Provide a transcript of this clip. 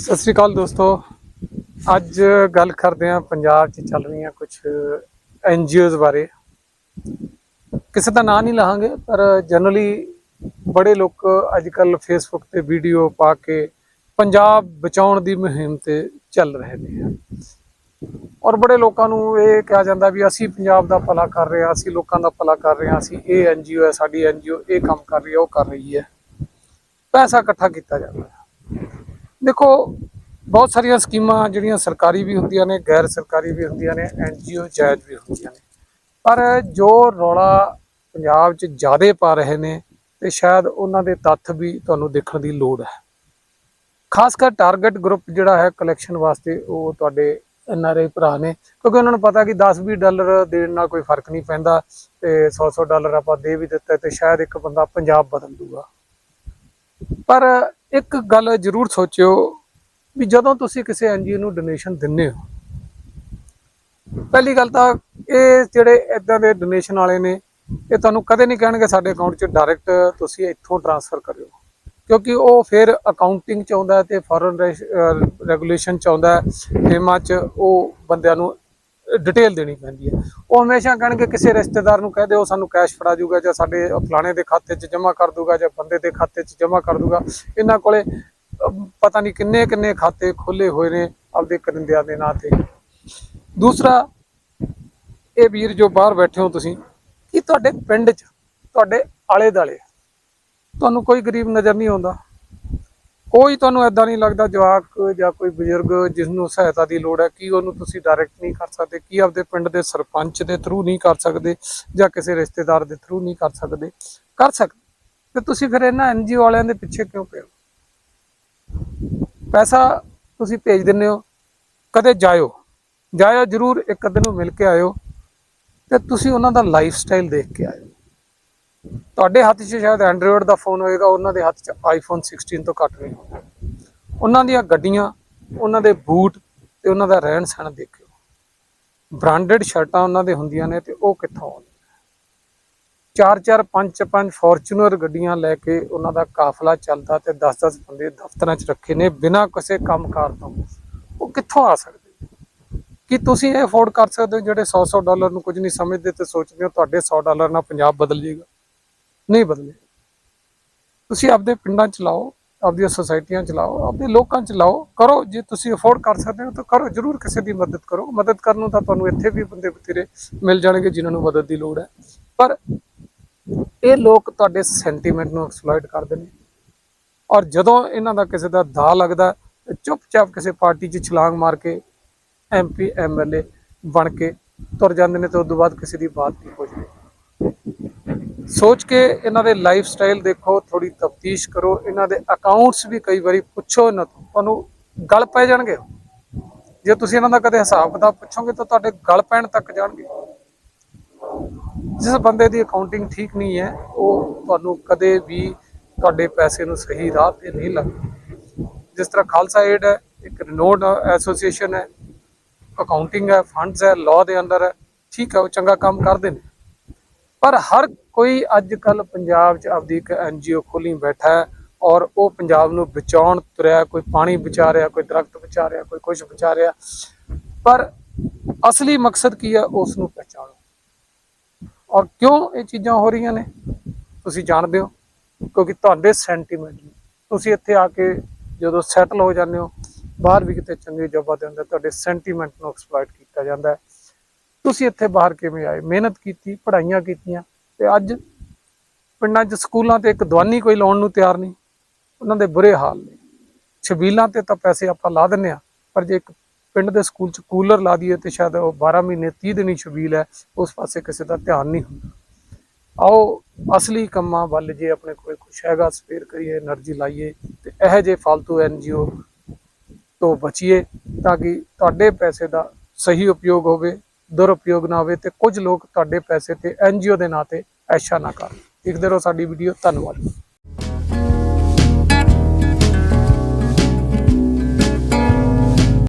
ਸਤਿ ਸ੍ਰੀ ਅਕਾਲ ਦੋਸਤੋ। ਅੱਜ ਗੱਲ ਕਰਦੇ ਹਾਂ ਪੰਜਾਬ 'ਚ ਚੱਲ ਰਹੀਆਂ ਕੁਝ ਐਨਜੀਓਜ਼ ਬਾਰੇ। ਕਿਸੇ ਦਾ ਨਾਂ ਨਹੀਂ ਲਾਹਾਂਗੇ, ਪਰ ਜਨਰਲੀ ਬੜੇ ਲੋਕ ਅੱਜ ਕੱਲ ਫੇਸਬੁੱਕ ਤੇ ਵੀਡੀਓ ਪਾ ਕੇ ਪੰਜਾਬ ਬਚਾਉਣ ਦੀ ਮੁਹਿੰਮ ਤੇ ਚੱਲ ਰਹੇ ਨੇ। ਔਰ ਬੜੇ ਲੋਕਾਂ ਨੂੰ ਇਹ ਕਿਹਾ ਜਾਂਦਾ ਵੀ ਅਸੀਂ ਪੰਜਾਬ ਦਾ ਭਲਾ ਕਰ ਰਹੇ ਹਾਂ, ਅਸੀਂ ਲੋਕਾਂ ਦਾ ਭਲਾ ਕਰ ਰਹੇ ਹਾਂ, ਅਸੀਂ ਇਹ ਐਨ ਐਨਜੀਓ ਹੈ, ਸਾਡੀ ਐਨਜੀਓ ਇਹ ਕੰਮ ਕਰ ਰਹੀ ਹੈ, ਉਹ ਕਰ ਰਹੀ ਹੈ। ਪੈਸਾ ਇਕੱਠਾ ਕੀਤਾ ਜਾਂਦਾ ਦੇਖੋ, ਬਹੁਤ ਸਾਰੀਆਂ ਸਕੀਮਾਂ ਜਿਹੜੀਆਂ ਸਰਕਾਰੀ ਵੀ ਹੁੰਦੀਆਂ ਨੇ, ਗੈਰ ਸਰਕਾਰੀ ਵੀ ਹੁੰਦੀਆਂ ਨੇ, ਐਨ ਐਨਜੀਓ ਜਾਇਜ਼ ਵੀ ਹੁੰਦੀਆਂ ਨੇ। ਪਰ ਜੋ ਰੌਲਾ ਪੰਜਾਬ 'ਚ ਜ਼ਿਆਦਾ ਪਾ ਰਹੇ ਨੇ, ਤੇ ਸ਼ਾਇਦ ਉਹਨਾਂ ਦੇ ਤੱਥ ਵੀ ਤੁਹਾਨੂੰ ਦੇਖਣ ਦੀ ਲੋੜ ਹੈ। ਖਾਸ ਕਰ ਟਾਰਗੇਟ ਗਰੁੱਪ ਜਿਹੜਾ ਹੈ ਕਲੈਕਸ਼ਨ ਵਾਸਤੇ, ਉਹ ਤੁਹਾਡੇ ਐਨਆਰਆਈ ਭਰਾ ਨੇ। ਕਿਉਂਕਿ ਉਹਨਾਂ ਨੂੰ ਪਤਾ ਕਿ 10-20 ਡਾਲਰ ਦੇਣ ਨਾਲ ਕੋਈ ਫ਼ਰਕ ਨਹੀਂ ਪੈਂਦਾ, ਤੇ 100-100 ਡਾਲਰ ਆਪਾਂ ਦੇ ਵੀ ਦਿੱਤਾ, ਤੇ ਸ਼ਾਇਦ ਇੱਕ ਬੰਦਾ ਪੰਜਾਬ ਬਦਲ ਦੂਗਾ। ਪਰ ਇੱਕ ਗੱਲ ਜ਼ਰੂਰ ਸੋਚਿਓ ਵੀ ਜਦੋਂ ਤੁਸੀਂ ਕਿਸੇ ਐਨਜੀਓ ਨੂੰ ਡੋਨੇਸ਼ਨ ਦਿੰਦੇ ਹੋ, ਪਹਿਲੀ ਗੱਲ ਤਾਂ ਇਹ ਜਿਹੜੇ ਇਦਾਂ ਦੇ ਡੋਨੇਸ਼ਨ ਵਾਲੇ ਨੇ, ਇਹ ਤੁਹਾਨੂੰ ਕਦੇ ਨਹੀਂ ਕਹਿਣਗੇ ਸਾਡੇ ਅਕਾਊਂਟ 'ਚ ਡਾਇਰੈਕਟ ਤੁਸੀਂ ਇੱਥੋਂ ਟ੍ਰਾਂਸਫਰ ਕਰਿਓ। ਕਿਉਂਕਿ ਉਹ ਫਿਰ ਅਕਾਊਂਟਿੰਗ ਚ ਆਉਂਦਾ ਹੈ ਤੇ ਫੋਰਨ ਰੈਗੂਲੇਸ਼ਨ ਚ ਆਉਂਦਾ ਹੈ ਚ ਉਹ ਬੰਦਿਆਂ ਨੂੰ ਡਿਟੇਲ ਦੇਣੀ ਪੈਂਦੀ ਹੈ। ਉਹ ਹਮੇਸ਼ਾ ਕਹਿਣਗੇ ਕਿਸੇ ਰਿਸ਼ਤੇਦਾਰ ਨੂੰ ਕਹਿ ਦਿਓ, ਸਾਨੂੰ ਕੈਸ਼ ਫੜਾ ਜੂਗਾ ਜਾਂ ਸਾਡੇ ਫਲਾਣੇ ਦੇ ਖਾਤੇ 'ਚ ਜਮ੍ਹਾਂ ਕਰ ਦੂਗਾ ਜਾਂ ਬੰਦੇ ਦੇ ਖਾਤੇ 'ਚ ਜਮ੍ਹਾਂ ਕਰ ਦੂਗਾ। ਇਹਨਾਂ ਕੋਲੇ ਪਤਾ ਨਹੀਂ ਕਿੰਨੇ ਕਿੰਨੇ ਖਾਤੇ ਖੋਲੇ ਹੋਏ ਨੇ ਆਪਦੇ ਕਰਿੰਦਿਆਂ ਦੇ ਨਾਂ ਤੇ। ਦੂਸਰਾ, ਇਹ ਵੀਰ ਜੋ ਬਾਹਰ ਬੈਠੇ ਹੋ ਤੁਸੀਂ, ਕਿ ਤੁਹਾਡੇ ਪਿੰਡ 'ਚ, ਤੁਹਾਡੇ ਆਲੇ ਦਾਲੇ ਤੁਹਾਨੂੰ ਕੋਈ ਗਰੀਬ ਨਜ਼ਰ ਨਹੀਂ ਆਉਂਦਾ? ਕੋਈ ਤੁਹਾਨੂੰ ਐਦਾਂ ਨਹੀਂ ਲੱਗਦਾ ਜਵਾਕ ਜਾਂ ਕੋਈ ਬਜ਼ੁਰਗ ਜਿਸ ਨੂੰ ਸਹਾਇਤਾ ਦੀ ਲੋੜ ਹੈ ਕੀ ਉਹਨੂੰ ਤੁਸੀਂ ਡਾਇਰੈਕਟ ਨਹੀਂ ਕਰ ਸਕਦੇ, ਕੀ ਆਪਦੇ ਪਿੰਡ ਦੇ ਸਰਪੰਚ ਦੇ ਥਰੂ ਨਹੀਂ ਕਰ ਸਕਦੇ ਜਾਂ ਕਿਸੇ ਰਿਸ਼ਤੇਦਾਰ ਦੇ ਥਰੂ ਨਹੀਂ ਕਰ ਸਕਦੇ ਕਰ ਸਕਦੇ। ਤੇ ਤੁਸੀਂ ਫਿਰ ਇਹਨਾਂ ਐਨਜੀਓ ਵਾਲਿਆਂ ਦੇ ਪਿੱਛੇ ਕਿਉਂ ਪਏ ਹੋ? ਪੈਸਾ ਤੁਸੀਂ ਭੇਜ ਦਿੰਦੇ ਹੋ, ਕਦੇ ਜਾਇਓ ਜਾਇਓ ਜਰੂਰ ਇੱਕ ਅੱਧੇ ਨੂੰ ਮਿਲ ਕੇ ਆਇਓ ਤੇ ਤੁਸੀਂ ਉਹਨਾਂ ਦਾ ਲਾਈਫ ਸਟਾਈਲ ਦੇਖ ਕੇ ਆਇਓ। ਤੁਹਾਡੇ ਹੱਥ 'ਚ ਸ਼ਾਇਦ ਐਂਡਰੋਇਡ ਦਾ ਫੋਨ ਹੋਏਗਾ, ਉਹਨਾਂ ਦੇ ਹੱਥ 'ਚ ਆਈਫੋਨ 16 ਤੋਂ ਘੱਟ ਨਹੀਂ ਹੋਣਾ। ਉਹਨਾਂ ਦੀਆਂ ਗੱਡੀਆਂ, ਉਹਨਾਂ ਦੇ ਬੂਟ ਤੇ ਉਹਨਾਂ ਦਾ ਰਹਿਣ ਸਹਿਣ ਦੇਖਿਓ। ਬ੍ਰਾਂਡਡ ਸ਼ਰਟਾਂ ਉਹਨਾਂ ਦੇ ਹੁੰਦੀਆਂ ਨੇ ਤੇ ਉਹ ਕਿੱਥੋਂ ਆਉਂਦੀਆਂ ਚਾਰ ਚਾਰ ਪੰਜ ਪੰਜ ਫੋਰਚੂਨਰ ਗੱਡੀਆਂ ਲੈ ਕੇ ਉਹਨਾਂ ਦਾ ਕਾਫਲਾ ਚੱਲਦਾ ਤੇ 10-10 ਬੰਦੇ ਦਫ਼ਤਰਾਂ 'ਚ ਰੱਖੇ ਨੇ ਬਿਨਾਂ ਕਿਸੇ ਕੰਮਕਾਰ ਤੋਂ। ਉਹ ਕਿੱਥੋਂ ਆ ਸਕਦੇ? ਕੀ ਤੁਸੀਂ ਇਹ ਅਫੋਰਡ ਕਰ ਸਕਦੇ ਹੋ ਜਿਹੜੇ 100-100 ਡਾਲਰ ਨੂੰ ਕੁਝ ਨਹੀਂ ਸਮਝਦੇ ਤੇ ਸੋਚਦੇ ਹੋ ਤੁਹਾਡੇ 100 ਡਾਲਰ ਨਾਲ ਪੰਜਾਬ ਬਦਲ ਜਾਏਗਾ ਨਹੀਂ ਬਦਲੇ। ਤੁਸੀਂ ਆਪਦੇ ਪਿੰਡਾਂ ਚ ਲਾਓ, ਆਪਦੀਆਂ ਸੁਸਾਇਟੀਆਂ ਚ ਲਾਓ, ਆਪਦੇ ਲੋਕਾਂ ਚ ਲਾਓ, ਕਰੋ। ਜੇ ਤੁਸੀਂ ਅਫੋਰਡ ਕਰ ਸਕਦੇ ਹੋ ਤਾਂ ਕਰੋ, ਜਰੂਰ ਕਿਸੇ ਦੀ ਮਦਦ ਕਰੋ। ਮਦਦ ਕਰਨ ਨੂੰ ਤਾਂ ਤੁਹਾਨੂੰ ਇੱਥੇ ਵੀ ਬੰਦੇ ਬਥੇਰੇ ਮਿਲ ਜਾਣਗੇ ਜਿਨ੍ਹਾਂ ਨੂੰ ਮਦਦ ਦੀ ਲੋੜ ਹੈ। ਪਰ ਇਹ ਲੋਕ ਤੁਹਾਡੇ ਸੈਂਟੀਮੈਂਟ ਨੂੰ ਐਕਸਪਲੋਇਟ ਕਰਦੇ ਨੇ। ਔਰ ਜਦੋਂ ਇਹਨਾਂ ਦਾ ਕਿਸੇ ਦਾ ਦਾ ਲੱਗਦਾ ਤੇ ਚੁੱਪਚਾਪ ਕਿਸੇ ਪਾਰਟੀ 'ਚ ਛਲਾਂਗ ਮਾਰ ਕੇ ਐਮਪੀ ਐਮਐਲਏ ਬਣ ਕੇ ਤੁਰ ਜਾਂਦੇ ਨੇ, ਤੇ ਉਸ ਤੋਂ ਬਾਅਦ ਕਿਸੇ ਦੀ ਬਾਤ ਨਹੀਂ ਪੁੱਛਦੇ। ਸੋਚ ਕੇ ਇਹਨਾਂ ਦੇ ਲਾਈਫ ਸਟਾਈਲ ਦੇਖੋ ਥੋੜੀ ਤਫਤੀਸ਼ ਕਰੋ, ਇਹਨਾਂ ਦੇ ਅਕਾਊਂਟਸ ਵੀ ਕਈ ਵਾਰੀ ਪੁੱਛੋ ਇਹਨਾਂ ਤੋਂ, ਤੁਹਾਨੂੰ ਗਲ ਪੈ ਜਾਣਗੇ। ਜੇ ਤੁਸੀਂ ਇਹਨਾਂ ਦਾ ਕਦੇ ਹਿਸਾਬ ਕਿਤਾਬ ਪੁੱਛੋਗੇ ਤਾਂ ਤੁਹਾਡੇ ਗਲ ਪੈਣ ਤੱਕ ਜਾਣਗੇ। ਜਿਸ ਬੰਦੇ ਦੀ ਅਕਾਊਂਟਿੰਗ ਠੀਕ ਨਹੀਂ ਹੈ, ਉਹ ਤੁਹਾਨੂੰ ਕਦੇ ਵੀ ਤੁਹਾਡੇ ਪੈਸੇ ਨੂੰ ਸਹੀ ਰਾਹ ਤੇ ਨਹੀਂ ਲੱਗਦਾ ਜਿਸ ਤਰ੍ਹਾਂ ਖਾਲਸਾ ਏਡ ਹੈ, ਇੱਕ ਰਿਨੋਡ ਐਸੋਸੀਏਸ਼ਨ ਹੈ ਅਕਾਊਂਟਿੰਗ ਹੈ ਫੰਡਸ ਹੈ ਲਾਅ ਦੇ ਅੰਦਰ ਹੈ, ਠੀਕ ਹੈ, ਉਹ ਚੰਗਾ ਕੰਮ ਕਰਦੇ ਨੇ। ਪਰ ਹਰ ਕੋਈ ਅੱਜ ਕੱਲ ਪੰਜਾਬ 'ਚ ਆਪਦੀ ਇੱਕ ਐਨਜੀਓ ਖੋਲੀ ਬੈਠਾ ਹੈ ਔਰ ਉਹ ਪੰਜਾਬ ਨੂੰ ਬਚਾਉਣ ਤੁਰਿਆ ਕੋਈ ਪਾਣੀ ਬਚਾ ਰਿਹਾ, ਕੋਈ ਦਰਖਤ ਬਚਾ ਰਿਹਾ, ਕੋਈ ਕੁਝ ਬਚਾ ਰਿਹਾ। ਪਰ ਅਸਲੀ ਮਕਸਦ ਕੀ ਹੈ? ਉਸ ਨੂੰ ਪਛਾਣੋ। ਔਰ ਕਿਉਂ ਇਹ ਚੀਜ਼ਾਂ ਹੋ ਰਹੀਆਂ ਨੇ? ਤੁਸੀਂ ਜਾਣਦੇ ਹੋ, ਕਿਉਂਕਿ ਤੁਹਾਡੇ ਸੈਂਟੀਮੈਂਟ ਨੇ। ਤੁਸੀਂ ਇੱਥੇ ਆ ਕੇ ਜਦੋਂ ਸੈਟਲ ਹੋ ਜਾਂਦੇ ਹੋ, ਬਾਹਰ ਵੀ ਕਿਤੇ ਚੰਗੀ ਜੋਬਾਂ ਤੇ ਹੁੰਦੇ ਤੁਹਾਡੇ ਸੈਂਟੀਮੈਂਟ ਨੂੰ ਐਕਸਪਲੋਇਟ ਕੀਤਾ ਜਾਂਦਾ ਹੈ। ਤੁਸੀਂ ਇੱਥੇ ਬਾਹਰ ਕਿਵੇਂ ਆਏ? ਮਿਹਨਤ ਕੀਤੀ, ਪੜ੍ਹਾਈਆਂ ਕੀਤੀਆਂ ਤੇ ਅੱਜ ਪਿੰਡਾਂ 'ਚ ਸਕੂਲਾਂ ਤੇ ਇੱਕ ਦਵਾਨੀ ਕੋਈ ਲਾਉਣ ਨੂੰ ਤਿਆਰ ਨਹੀਂ। ਉਹਨਾਂ ਦੇ ਬੁਰੇ ਹਾਲ ਨੇ। ਛਬੀਲਾਂ ਤੇ ਤਾਂ ਪੈਸੇ ਆਪਾਂ ਲਾ ਦਿੰਨੇ ਆ ਪਰ ਜੇ ਇੱਕ ਪਿੰਡ ਦੇ ਸਕੂਲ 'ਚ ਕੂਲਰ ਲਾ ਦਈਏ ਤੇ ਸ਼ਾਇਦ ਉਹ 12 ਮਹੀਨੇ 30 ਦਿਨੀ ਛਬੀਲ ਹੈ, ਉਸ ਪਾਸੇ ਕਿਸੇ ਦਾ ਧਿਆਨ ਨਹੀਂ ਹੁੰਦਾ। ਆਓ, ਅਸਲੀ ਕੰਮਾਂ ਵੱਲ ਜੇ ਆਪਣੇ ਕੋਲ ਕੁਝ ਹੈਗਾ ਸਪੇਅਰ ਕਰੀਏ એનર્ਜੀ ਲਾਈਏ ਤੇ ਇਹ ਜੇ ਫालतू ਓ ਤੋਂ ਬਚੀਏ ਤਾਂ ਕਿ ਤੁਹਾਡੇ ਪੈਸੇ ਦਾ ਸਹੀ ਉਪਯੋਗ ਹੋਵੇ ਦੁਰਉਪਯੋਗ ਨਾ ਹੋਵੇ ਤੇ ਕੁਝ ਲੋਕ ਤੁਹਾਡੇ ਪੈਸੇ ਤੇ ਐਨਜੀਓ ਦੇ ਨਾਂ ਤੇ ਐਸ਼ਾ ਨਾ ਕਰਨ ਦੇਖਦੇ ਰਹੋ ਸਾਡੀ ਵੀਡੀਓ ਧੰਨਵਾਦ।